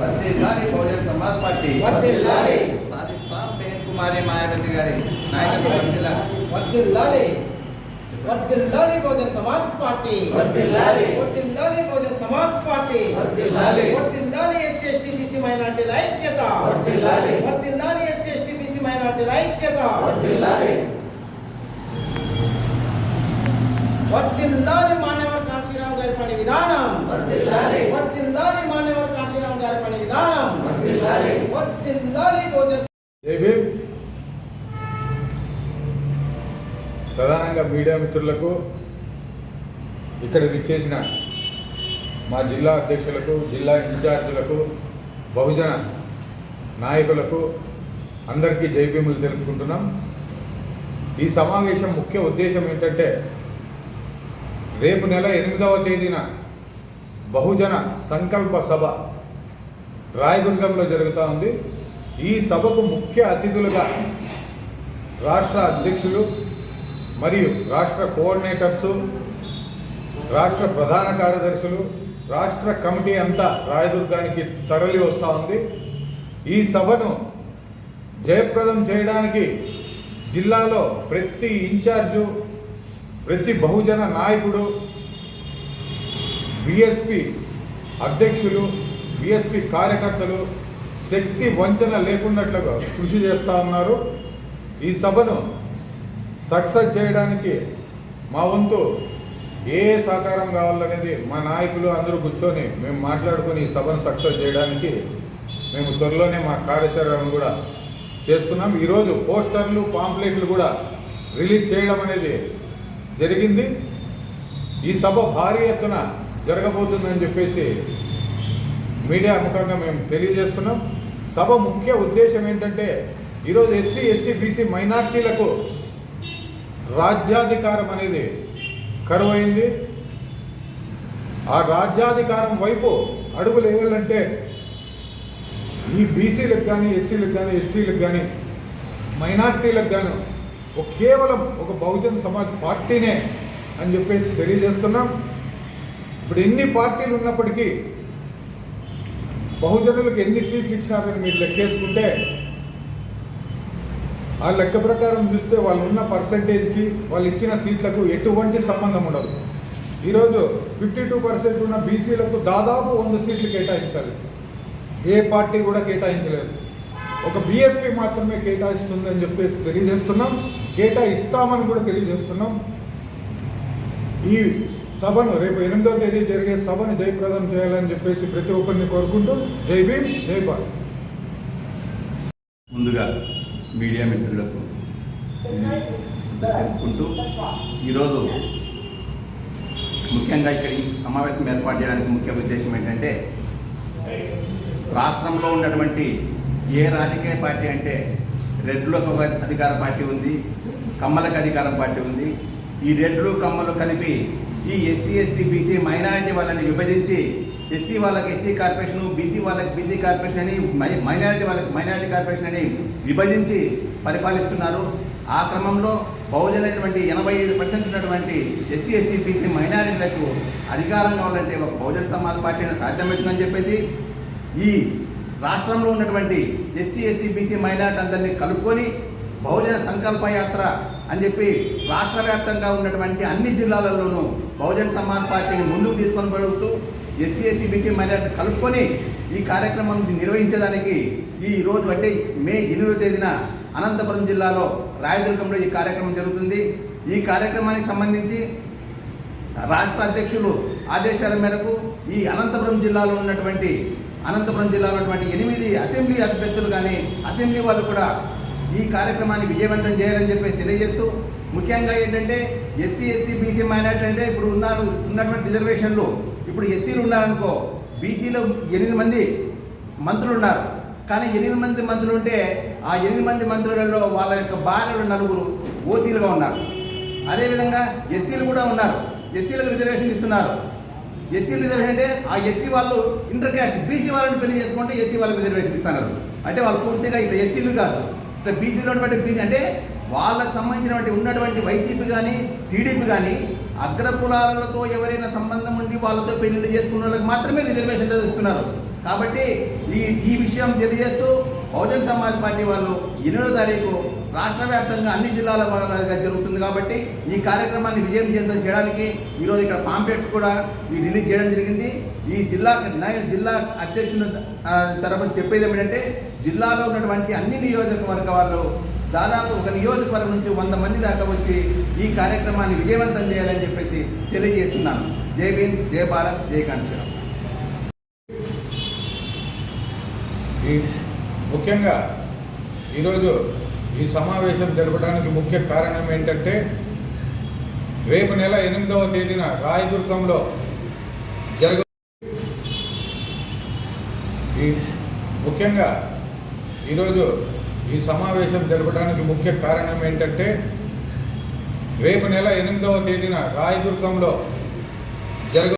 వర్ధిల్లాలి బహుజన్ సమాజ్ పార్టీ వర్ధిల్లాలి. సాధిస్తాం బేన్ కుమారి మాయావతి గారి నాయకత్వం వర్ధిల్లాలి. వర్ధిల్లాలి వర్ధిల్లాలి బహుజన్ సమాజ్ పార్టీ వర్ధిల్లాలి. వర్ధిల్లాలి బహుజన్ సమాజ్ పార్టీ వర్ధిల్లాలి. వర్ధిల్లాలి ఎస్సీ ఎస్టీ బీసీ మైనార్టీల ఐక్యత వర్ధిల్లాలి. వర్ధిల్లాలి ఎస్సీ ఎస్టీ బీసీ మైనార్టీల ఐక్యత వర్ధిల్లాలి వర్ధిల్లాలి మాన్యవర్ మీడియా మిత్రులకు ఇక్కడ విచ్చేసిన మా జిల్లా అధ్యక్షులకు జిల్లా ఇన్ఛార్జీలకు బహుజన నాయకులకు అందరికీ జైభీములు తెలుపుకుంటున్నాం. ఈ సమావేశం ముఖ్య ఉద్దేశం ఏంటంటే రేపు నెల ఎనిమిదవ తేదీన బహుజన సంకల్ప సభ రాయదుర్గంలో జరుగుతూ ఉంది. ఈ సభకు ముఖ్య అతిథులుగా రాష్ట్ర అధ్యక్షులు మరియు రాష్ట్ర కోఆర్డినేటర్సు రాష్ట్ర ప్రధాన కార్యదర్శులు రాష్ట్ర కమిటీ అంతా రాయదుర్గానికి తరలి వస్తూ ఉంది. ఈ సభను జయప్రదం చేయడానికి జిల్లాలో ప్రతి ఇన్ఛార్జు ప్రతి బహుజన నాయకుడు బిఎస్పి అధ్యక్షులు బిఎస్పి కార్యకర్తలు శక్తి వంచన లేకున్నట్లుగా కృషి చేస్తూ ఉన్నారు. ఈ సభను సక్సెస్ చేయడానికి మా వంతు ఏ ఏ సహకారం కావాలనేది మా నాయకులు అందరూ కూర్చొని మేము మాట్లాడుకొని ఈ సభను సక్సెస్ చేయడానికి మేము త్వరలోనే మా కార్యాచరణను కూడా చేస్తున్నాం. ఈరోజు పోస్టర్లు పాంప్లెట్లు కూడా రిలీజ్ చేయడం అనేది జరిగింది. ఈ సభ భారీ ఎత్తున జరగబోతుందని చెప్పేసి మీడియా ముఖంగా మేము తెలియజేస్తున్నాం. సభ ముఖ్య ఉద్దేశం ఏంటంటే ఈరోజు ఎస్సీ ఎస్టీ బీసీ మైనార్టీలకు రాజ్యాధికారం అనేది కరువైంది. ఆ రాజ్యాధికారం వైపు అడుగులు వేయాలంటే ఈ బీసీలకు కానీ ఎస్సీలకు కానీ ఎస్టీలకు కానీ మైనార్టీలకు కానీ ఒక కేవలం ఒక బహుజన్ సమాజ్ పార్టీనే అని చెప్పేసి తెలియజేస్తున్నాం. ఇప్పుడు ఎన్ని పార్టీలు ఉన్నప్పటికీ బహుజనులకు ఎన్ని సీట్లు ఇచ్చినారని మీరు లెక్కేసుకుంటే ఆ లెక్క ప్రకారం చూస్తే వాళ్ళు ఉన్న పర్సంటేజ్కి వాళ్ళు ఇచ్చిన సీట్లకు ఎటువంటి సంబంధం ఉండదు. ఈరోజు ఫిఫ్టీ టూ పర్సెంట్ ఉన్న బీసీలకు దాదాపు వంద సీట్లు కేటాయించాలి ఏ పార్టీ కూడా కేటాయించలేదు. ఒక బీఎస్పీ మాత్రమే కేటాయిస్తుందని చెప్పేసి తెలియజేస్తున్నాం. కేటాయిస్తామని కూడా తెలియజేస్తున్నాం. ఈ సభను రేపు ఎనిమిదో తేదీ జరిగే సభను జయప్రదం చేయాలని చెప్పేసి ప్రతి ఒక్కరిని కోరుకుంటూ జై భీమ్ జై భారత్. ముందుగా మీడియా మిత్రులకు తెలుపుకుంటూ ఈరోజు ముఖ్యంగా ఇక్కడ ఈ సమావేశం ఏర్పాటు చేయడానికి ముఖ్య ఉద్దేశం ఏంటంటే రాష్ట్రంలో ఉన్నటువంటి ఏ రాజకీయ పార్టీ అంటే రెడ్లకు ఒక అధికార పార్టీ ఉంది కమ్మలకు అధికారం పార్టీ ఉంది. ఈ రెడ్లు కమ్మలు కలిపి ఈ ఎస్సీ ఎస్టీ బీసీ మైనారిటీ వాళ్ళని విభజించి ఎస్సీ వాళ్ళకి ఎస్సీ కార్పొరేషన్ బీసీ వాళ్ళకి బీసీ కార్పొరేషన్ అని మై- మైనారిటీ వాళ్ళకి మైనారిటీ కార్పొరేషన్ అని విభజించి పరిపాలిస్తున్నారు. ఆ క్రమంలో బహుజనటువంటి ఎనభై ఐదు పర్సెంట్ ఉన్నటువంటి ఎస్సీ ఎస్టీ బీసీ మైనారిటీలకు అధికారంగా ఉండాలంటే ఒక బహుజన సమాజ్ పార్టీని సాధ్యమవుతుందని చెప్పేసి ఈ రాష్ట్రంలో ఉన్నటువంటి ఎస్సీ ఎస్టీ బీసీ మైనార్టీ అందరినీ కలుపుకొని బహుజన సంకల్ప యాత్ర అని చెప్పి రాష్ట్ర వ్యాప్తంగా ఉన్నటువంటి అన్ని జిల్లాలలోనూ బహుజన సమాజ్ పార్టీని ముందుకు తీసుకొని పడుతూ ఎస్సీ ఎస్టీ బీసీ మైనార్టీ కలుపుకొని ఈ కార్యక్రమం నిర్వహించడానికి ఈ రోజు అంటే మే ఎనిమిదో తేదీన అనంతపురం జిల్లాలో రాయదుర్గంలో ఈ కార్యక్రమం జరుగుతుంది. ఈ కార్యక్రమానికి సంబంధించి రాష్ట్ర అధ్యక్షులు ఆదేశాల మేరకు ఈ అనంతపురం జిల్లాలో ఉన్నటువంటి అనంతపురం జిల్లాలో ఉన్నటువంటి ఎనిమిది అసెంబ్లీ అభ్యర్థులు కానీ అసెంబ్లీ వాళ్ళు కూడా ఈ కార్యక్రమాన్ని విజయవంతం చేయాలని చెప్పేసి తెలియజేస్తూ ముఖ్యంగా ఏంటంటే ఎస్సీ ఎస్టీ బీసీ మైనార్టీ అంటే ఇప్పుడు ఉన్నారు ఉన్నటువంటి రిజర్వేషన్లు ఇప్పుడు ఎస్సీలు ఉన్నారనుకో బీసీలో ఎనిమిది మంది మంత్రులు ఉన్నారు. కానీ ఎనిమిది మంది మంత్రులు ఉంటే ఆ ఎనిమిది మంది మంత్రులలో వాళ్ళ యొక్క భార్యలు నలుగురు ఓసీలుగా ఉన్నారు. అదేవిధంగా ఎస్సీలు కూడా ఉన్నారు. ఎస్సీలకు రిజర్వేషన్ ఇస్తున్నారు. ఎస్సీ రిజర్వేషన్ అంటే ఆ ఎస్సీ వాళ్ళు ఇంటర్ క్యాస్ట్ బీసీ వాళ్ళని పెళ్ళి చేసుకుంటే ఎస్సీ వాళ్ళకి రిజర్వేషన్ ఇస్తున్నారు. అంటే వాళ్ళు పూర్తిగా ఇట్లా ఎస్సీలు కాదు. ఇట్లా బీసీలో ఉన్నటువంటి బీసీ అంటే వాళ్ళకు సంబంధించినటువంటి ఉన్నటువంటి వైసీపీ కానీ టీడీపీ కానీ అగ్ర కులాలతో ఎవరైనా సంబంధం ఉండి వాళ్ళతో పెళ్ళి చేసుకున్న వాళ్ళకి మాత్రమే రిజర్వేషన్ ఇస్తున్నారు. కాబట్టి ఈ ఈ విషయం తెలియజేస్తూ బహుజన్ సమాజ్ పార్టీ వాళ్ళు ఎనిమిదో తారీఖు రాష్ట్ర వ్యాప్తంగా అన్ని జిల్లాల జరుగుతుంది కాబట్టి ఈ కార్యక్రమాన్ని విజయం విజయవంతం చేయడానికి ఈరోజు ఇక్కడ పాంప్లెట్స్ కూడా ఈ రిలీజ్ చేయడం జరిగింది. ఈ జిల్లా జిల్లా అధ్యక్షుని తరపున చెప్పేది ఏమిటంటే జిల్లాలో ఉన్నటువంటి అన్ని నియోజకవర్గ వాళ్ళు దాదాపు ఒక నియోజకవర్గం నుంచి వంద మంది దాకా వచ్చి ఈ కార్యక్రమాన్ని విజయవంతం చేయాలని చెప్పేసి తెలియజేస్తున్నాను. జై భీమ్ జై భారత్ జై కాంచీరామ్. ఈ ముఖ్యంగా ఈరోజు ఈ సమావేశం జరపడానికి ముఖ్య కారణం ఏంటంటే రేపు నెల ఎనిమిదవ తేదీన రాయదుర్గంలో జరగ ఈ ముఖ్యంగా ఈరోజు ఈ సమావేశం జరపడానికి ముఖ్య కారణం ఏంటంటే రేపు నెల ఎనిమిదవ తేదీన రాయదుర్గంలో జరగ